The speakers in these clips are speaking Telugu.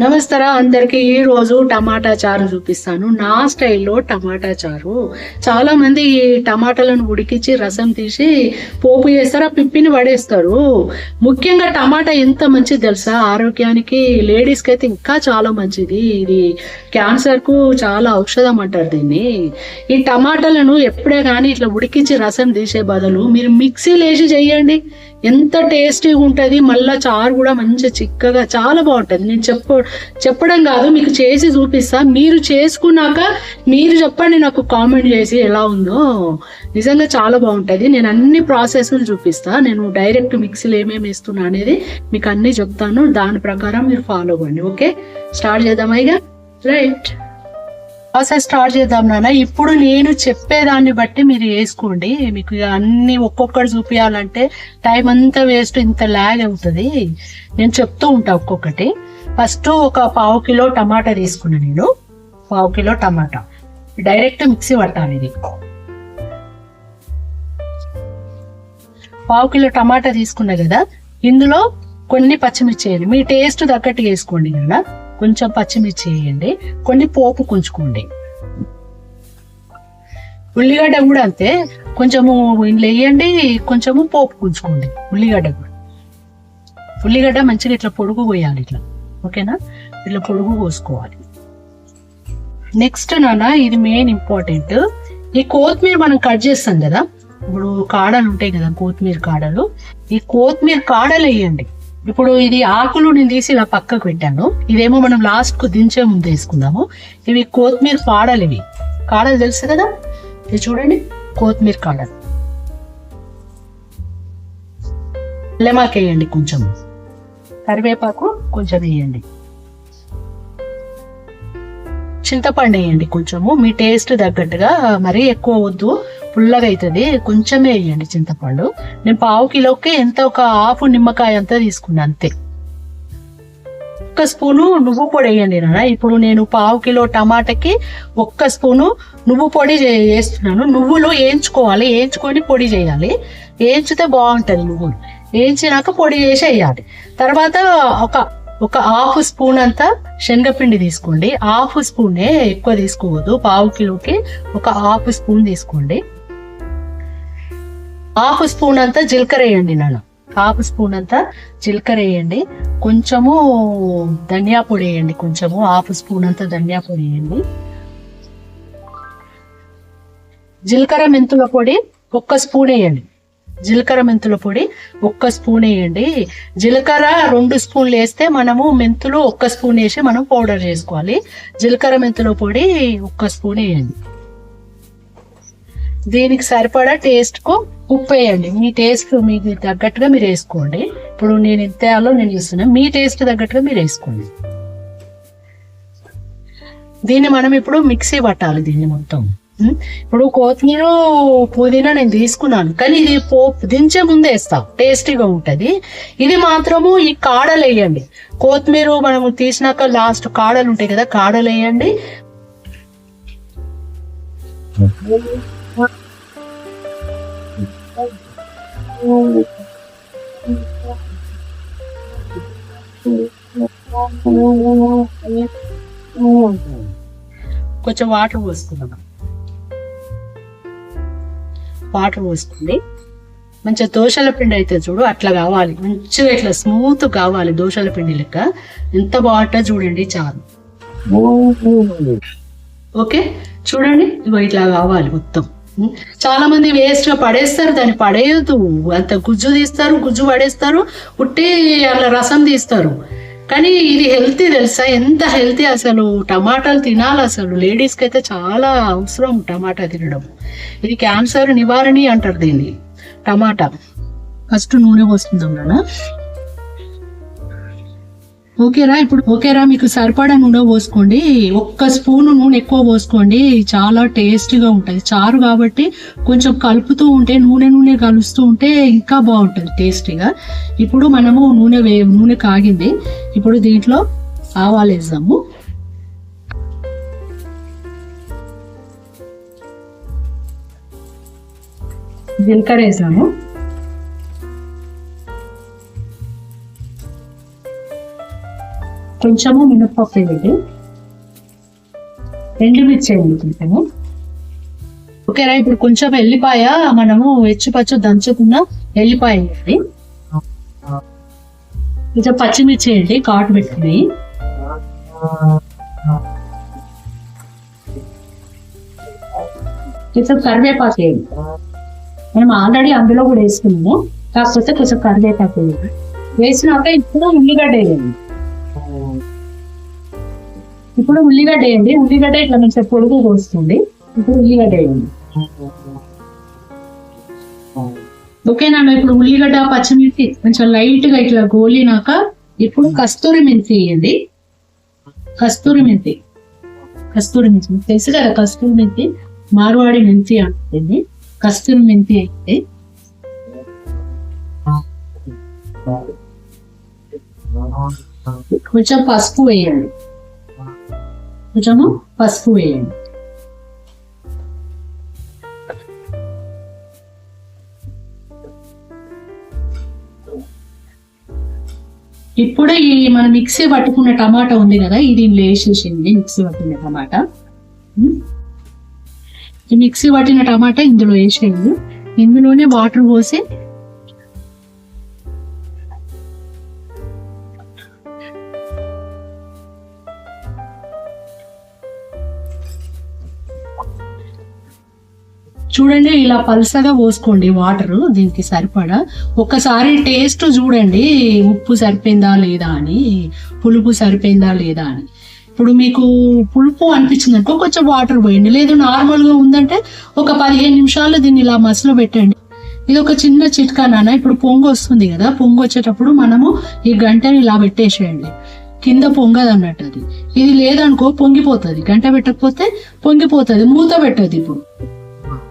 నమస్తారా అందరికీ ఈరోజు టమాటా చారు చూపిస్తాను. నా స్టైల్లో టమాటా చారు. చాలామంది ఈ టమాటాలను ఉడికించి రసం తీసి పోపు చేస్తారు ఆ పిప్పిని పడేస్తారు. ముఖ్యంగా టమాటా ఎంత మంచిది తెలుసా? ఆరోగ్యానికి లేడీస్కి అయితే ఇంకా చాలా మంచిది. ఇది క్యాన్సర్కు చాలా ఔషధం అంటారు దీన్ని. ఈ టమాటాలను ఎప్పుడే కానీ ఇట్లా ఉడికించి రసం తీసే బదులు మీరు మిక్సీలో వేసి చేయండి. ఎంత టేస్టీగా ఉంటుంది మళ్ళా చారు కూడా మంచి చిక్కగా చాలా బాగుంటుంది. నేను చెప్ప చెప్పడం కాదు మీకు చేసి చూపిస్తా. మీరు చేసుకున్నాక మీరు చెప్పండి నాకు కామెంట్ చేసి ఎలా ఉందో. నిజంగా చాలా బాగుంటుంది. నేను అన్ని ప్రాసెస్లు చూపిస్తా. నేను డైరెక్ట్ మిక్సీలో ఏమేమి వేస్తున్నా అనేది మీకు అన్ని చెప్తాను. దాని ప్రకారం మీరు ఫాలో అవ్వండి ఓకే? స్టార్ట్ చేద్దామా ఇక? రైట్ ప్రాసెస్ స్టార్ట్ చేద్దాం నాన్న. ఇప్పుడు నేను చెప్పేదాన్ని బట్టి మీరు వేసుకోండి. మీకు ఇక అన్ని ఒక్కొక్కటి చూపించాలంటే టైం అంతా వేస్ట్ ఇంత ల్యాగ్ అవుతుంది. నేను చెప్తూ ఉంటా ఒక్కొక్కటి. ఫస్ట్ ఒక పావు కిలో టమాటా తీసుకున్నా నేను. పావు కిలో టమాటా. డైరెక్ట్ మిక్సీ పట్టాలి ఇది. పావు కిలో టమాటా తీసుకున్నా కదా ఇందులో కొన్ని పచ్చిమిర్చి వేయాలి మీ టేస్ట్ తగ్గట్టు వేసుకోండి కదా కొంచెం పచ్చిమిర్చి వేయండి. కొన్ని పోపు కుంచుకోండి. ఉల్లిగడ్డ కూడా అంతే. కొంచెము ఇందులో వేయండి కొంచెము పోపు కుంచుకోండి. ఉల్లిగడ్డ కూడా. ఉల్లిగడ్డ మంచిగా ఇట్లా పొడుగు పోయాలి ఇట్లా. ఓకేనా? ఇట్లా పొడుగు పోసుకోవాలి. నెక్స్ట్ నాన్న ఇది మెయిన్ ఇంపార్టెంట్. ఈ కొత్తిమీర మనం కట్ చేస్తాం కదా. ఇప్పుడు కాడలు ఉంటాయి కదా కొత్తిమీర కాడలు. ఈ కొత్తిమీర కాడలు వేయండి. ఇప్పుడు ఇది ఆకులు నేను తీసి ఇలా పక్కకు పెట్టాను. ఇదేమో మనం లాస్ట్కు దించే ముందు వేసుకుందాము. ఇవి కొత్తిమీర కాడలు ఇవి. కాడలు తెలుసు కదా? ఇది చూడండి కొత్తిమీర కాడలు. లెమాక్ వేయండి కొంచెం. కరివేపాకు కొంచెం వేయండి. చింతపండు వేయండి కొంచెము. మీ టేస్ట్ తగ్గట్టుగా మరీ ఎక్కువ వద్దు. పుల్లగా అవుతుంది కొంచెమే వేయండి చింతపండు. నేను పావు కిలోకి ఎంత ఒక హాఫ్ నిమ్మకాయ అంతా తీసుకున్నా అంతే. ఒక్క స్పూను నువ్వు పొడి వేయండి నాన్న. ఇప్పుడు నేను పావు కిలో టమాటాకి ఒక్క స్పూను నువ్వు పొడి వేస్తున్నాను. నువ్వులు వేయించుకోవాలి. వేయించుకొని పొడి చేయాలి. వేయించితే బాగుంటుంది నువ్వులు. వేయించినాక పొడి చేసి వేయాలి. తర్వాత ఒక ఒక హాఫ్ స్పూన్ అంతా శనగపిండి తీసుకోండి. హాఫ్ స్పూనే ఎక్కువ తీసుకోవద్దు. పావు కిలోకి ఒక హాఫ్ స్పూన్ తీసుకోండి. హాఫ్ స్పూన్ అంతా జీలకర్ర వేయండి నాన్న. హాఫ్ స్పూన్ అంతా జీలకర్ర వేయండి. కొంచెము ధనియా పొడి వేయండి కొంచెము. హాఫ్ స్పూన్ అంతా ధనియా పొడి వేయండి. జీలకర్ర మెంతుల పొడి ఒక్క స్పూన్ వేయండి. జీలకర్ర మెంతుల పొడి ఒక్క స్పూన్ వేయండి. జీలకర్ర రెండు స్పూన్లు వేస్తే మనము మెంతులు ఒక్క స్పూన్ వేసి మనం పౌడర్ చేసుకోవాలి. జీలకర్ర మెంతుల పొడి ఒక్క స్పూన్ వేయండి. దీనికి సరిపడా టేస్ట్కు ఉప్పు వేయండి మీ టేస్ట్ మీకు తగ్గట్టుగా మీరు వేసుకోండి. ఇప్పుడు నేను ఎంత నేను చూస్తున్నాను మీ టేస్ట్ తగ్గట్టుగా మీరు వేసుకోండి. దీన్ని మనం ఇప్పుడు మిక్సీ పట్టాలి దీన్ని మొత్తం. ఇప్పుడు కొత్తిమీర పుదీనా నేను తీసుకున్నాను. కానీ ఇది పోపు దించే ముందే వేస్తాం. టేస్టీగా ఉంటుంది. ఇది మాత్రము ఈ కాడలు వేయండి. కొత్తిమీర మనం తీసినాక లాస్ట్ కాడలు ఉంటాయి కదా కాడలు వేయండి. కొంచెం వాటర్ పోసుకుందాం వాటర్ పోసుకోండి మంచిగా దోశల పిండి అయితే చూడు అట్లా కావాలి. మంచిగా ఇట్లా స్మూత్ కావాలి దోశల పిండి లెక్క. ఎంత బాగుంటుందో చూడండి చాలు. ఓకే? చూడండి ఇగో ఇట్లా కావాలి మొత్తం. చాలా మంది వేస్ట్గా పడేస్తారు దాన్ని పడేయద్దు. అంత గుజ్జు తీస్తారు గుజ్జు పడేస్తారు ఉట్టి అట్లా రసం తీస్తారు. కానీ ఇది హెల్తీ తెలుసా? ఎంత హెల్తీ అసలు? టమాటాలు తినాలి అసలు. లేడీస్కి అయితే చాలా అవసరం టమాటా తినడం. ఇది క్యాన్సర్ నివారణి అంటారు దీన్ని. టమాటా. ఫస్ట్ నూనె పోసుకుందాం ఓకేరా ఇప్పుడు ఓకేరా మీకు సరిపడా నూనె పోసుకోండి. ఒక్క స్పూన్ నూనె ఎక్కువ పోసుకోండి. చాలా టేస్టీగా ఉంటుంది. చారు కాబట్టి కొంచెం కలుపుతూ ఉంటే నూనె నూనె కలుస్తూ ఉంటే ఇంకా బాగుంటుంది టేస్టీగా. ఇప్పుడు మనము నూనె వే నూనె కాగింది. ఇప్పుడు దీంట్లో ఆవాలు వేద్దాము. జీలకర్ర వేసాము కొంచెము మినప్పప్పు వేయండి. ఎండుమిర్చి వేయండి కొంచెము ఓకేరా ఇప్పుడు కొంచెం ఎల్లిపాయ మనము పచ్చు దంచుకున్న ఎల్లిపాయ వేయండి. కొంచెం పచ్చిమిర్చి వేయండి కాటు పెట్టుకుని. కొంచెం కరివేపాకు వేయండి. మనం ఆల్రెడీ అందులో కూడా వేసుకున్నాము. కాకపోతే కొంచెం కరివేపాకు వేయండి. వేసినాక ఇప్పుడు ఉల్లిగడ్డ వేయండి. ఇప్పుడు ఉల్లిగడ్డ వేయండి. ఉల్లిగడ్డ ఇట్లా మంచిగా పొడుగు పోస్తుంది ఇప్పుడు ఉల్లిగడ్డ వేయండి. ఓకేనా ఇప్పుడు ఉల్లిగడ్డ పచ్చిమిర్చి కొంచెం లైట్గా ఇట్లా గోలినాక ఇప్పుడు కస్తూరి మెంతి వేయండి. కస్తూరి మెంతి. కస్తూరి మెంతి. తెలుసు కదా కస్తూరి మెంతి? మార్వాడి మెంతి అంటుంది. కస్తూరి మెంతి అయితే కొంచెం పసుపు వేయండి. కొంచెము పసుపు వేయండి. ఇప్పుడు ఈ మన మిక్సీ పట్టుకున్న టమాటా ఉంది కదా ఇది దీనిలో వేసేసింది మిక్సీ పట్టిన టమాటా. ఈ మిక్సీ పట్టిన టమాటా ఇందులో వేసేయండి. ఇందులోనే వాటర్ పోసి చూడండి ఇలా పల్సగా పోసుకోండి వాటర్ దీనికి సరిపడా. ఒక్కసారి టేస్ట్ చూడండి ఉప్పు సరిపోయిందా లేదా అని పులుపు సరిపోయిందా లేదా అని. ఇప్పుడు మీకు పులుపు అనిపించింది అనుకో కొంచెం వాటర్ పోయండి. లేదు నార్మల్గా ఉందంటే ఒక పదిహేను నిమిషాలు దీన్ని ఇలా మసలు పెట్టండి. ఇది ఒక చిన్న చిట్కా నాన్న. ఇప్పుడు పొంగు వస్తుంది కదా పొంగు వచ్చేటప్పుడు మనము ఈ గంటని ఇలా పెట్టేసేయండి. కింద పొంగదు అన్నట్టు అది. ఇది లేదనుకో పొంగిపోతుంది. గంట పెట్టకపోతే పొంగిపోతుంది. మూత పెట్టదు ఇప్పుడు.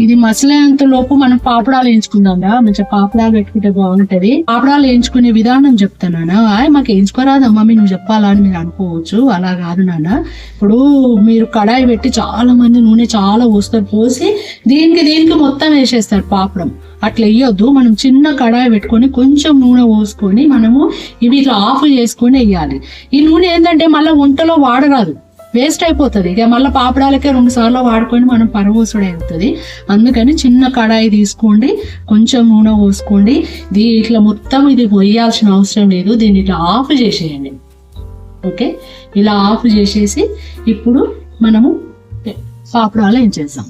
ఇది మసలేంత లోపు మనం పాపడాలు వేయించుకుందాం రా. మంచిగా పాపడాలు పెట్టుకుంటే బాగుంటది. పాపడాలు వేయించుకునే విధానం చెప్తాను ఆయ్ మాకు వేయించుకోరాదు. మమ్మీ నువ్వు చెప్పాలా అని మీరు అనుకోవచ్చు. అలా కాదు నాన్న. ఇప్పుడు మీరు కడాయి పెట్టి చాలా మంది నూనె చాలా పోస్తారు. పోసి దీనికి దీనికి మొత్తం వేసేస్తారు పాపడం. అట్లా వేయొద్దు. మనం చిన్న కడాయి పెట్టుకొని కొంచెం నూనె పోసుకొని మనము ఇవి ఇట్లా ఆఫ్ చేసుకొని వేయాలి. ఈ నూనె ఏంటంటే మళ్ళీ వంటలో వాడరాదు. వేస్ట్ అయిపోతుంది. ఇక మళ్ళీ పాపడాలకే రెండు సార్లు వాడుకొని మనం పరవోసుడు అవుతుంది అందుకని చిన్న కడాయి తీసుకోండి కొంచెం నూనె పోసుకోండి. దీ ఇట్లా మొత్తం ఇది వేయాల్సిన అవసరం లేదు. దీన్ని ఇట్లా ఆఫ్ చేసేయండి. ఓకే? ఇలా ఆఫ్ చేసేసి ఇప్పుడు మనము పాపడాలు ఏం చేద్దాం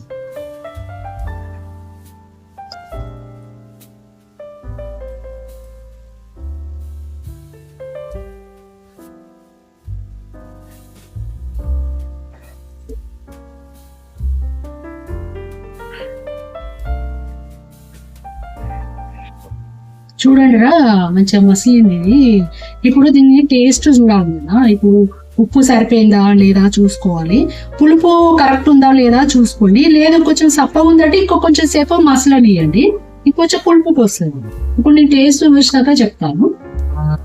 చూడండి రా మంచిగా మసిలింది. ఇది ఇప్పుడు దీన్ని టేస్ట్ చూడాలి కదా. ఇప్పుడు ఉప్పు సరిపోయిందా లేదా చూసుకోవాలి. పులుపు కరెక్ట్ ఉందా లేదా చూసుకోండి. లేదా కొంచెం సప్ప ఉందంటే ఇంకో కొంచెం సేపు మసలనియండి. ఇంకొంచెం పులుపు పోస్తుంది. ఇప్పుడు నేను టేస్ట్ చూసినాక చెప్తాను.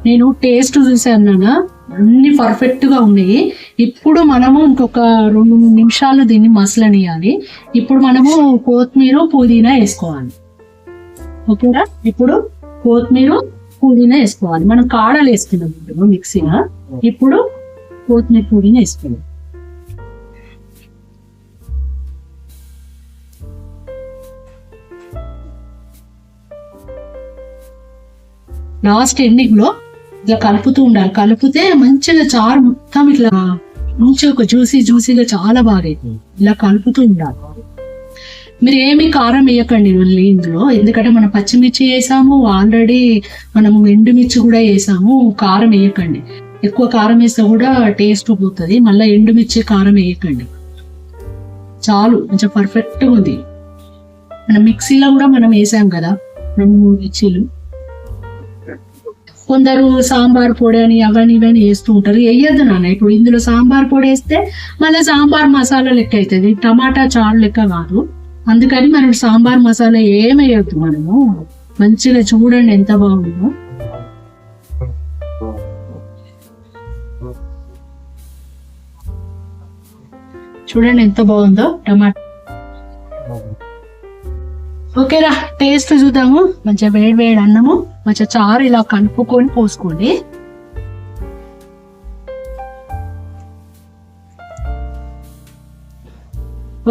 నేను టేస్ట్ చూసాను అన్ని పర్ఫెక్ట్గా ఉన్నాయి. ఇప్పుడు మనము ఇంకొక రెండు నిమిషాలు దీన్ని మసలనియాలి. ఇప్పుడు మనము కొత్తిమీర పుదీనా వేసుకోవాలి. ఓకేనా ఇప్పుడు కొత్తిమీర పుదీనా వేసుకోవాలి. మనం కాడలు వేసుకున్నాం ఇప్పుడు మిక్సీగా ఇప్పుడు కొత్తిమీర పుదీనా వేసుకున్నాం లాస్ట్ ఎండింగ్లో ఇట్లా కలుపుతూ ఉండాలి. కలిపితే మంచిగా చారు మొత్తం ఇట్లా మంచిగా ఒక జ్యూసీ జ్యూసీగా చాలా బాగా అవుతుంది ఇలా కలుపుతూ ఉండాలి. మీరు ఏమి కారం వేయకండి మళ్ళీ ఇందులో. ఎందుకంటే మనం పచ్చిమిర్చి వేసాము ఆల్రెడీ మనము ఎండుమిర్చి కూడా వేసాము కారం వేయకండి. ఎక్కువ కారం వేస్తే కూడా టేస్ట్ పోతుంది మళ్ళీ ఎండుమిర్చి కారం వేయకండి. చాలు కొంచెం పర్ఫెక్ట్ ఉంది. మనం మిక్సీలో కూడా మనం వేసాం కదా రెండు మూడు మిర్చీలు. కొందరు సాంబార్ పొడి అని అవని ఇవని వేస్తూ ఉంటారు. వేయద్దు నాన్న ఇప్పుడు ఇందులో సాంబార్ పొడి వేస్తే మళ్ళీ సాంబార్ మసాలా లెక్క అవుతుంది టమాటా చారు లెక్క కాదు. అందుకని మనం సాంబార్ మసాలా ఏమేయద్దు మనము. మంచిగా చూడండి ఎంత బాగుందో. చూడండి ఎంత బాగుందో టమాటా. ఓకేరా టేస్ట్ చూద్దాము. మంచిగా వేడి వేడి అన్నము. మంచిగా చారు ఇలా కలుపుకొని పోసుకోండి.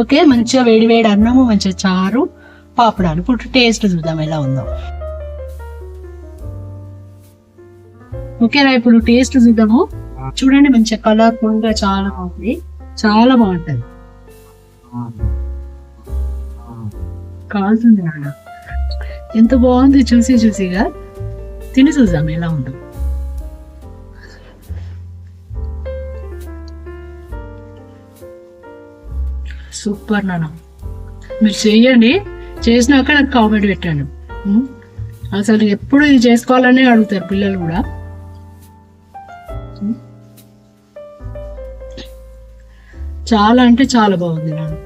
ఓకే మంచిగా వేడి వేడి అన్నము మంచిగా చారు పాపడాలు ఇప్పుడు టేస్ట్ చూద్దాం ఎలా ఉందో. ఓకేనా ఇప్పుడు టేస్ట్ చూద్దాము. చూడండి మంచిగా కలర్ఫుల్గా చాలా బాగుంది. చాలా బాగుంటది. కాల్తుంది నాన్న. ఎంత బాగుంది చూసి చూసిగా. తిని చూద్దాం ఎలా ఉందో. సూపర్ నాన్న. మీరు చెయ్యండి. చేసినాక నాకు కామెంట్ పెట్టాను అసలు ఎప్పుడు ఇది చేసుకోవాలని అడుగుతారు పిల్లలు కూడా. చాలా అంటే చాలా బాగుంది నాన్న.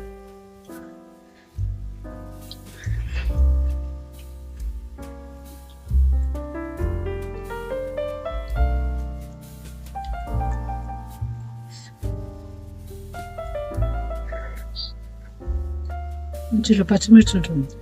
మంచిగా పచ్చిమిర్చి ఉంటుంది చాలా బాగుంది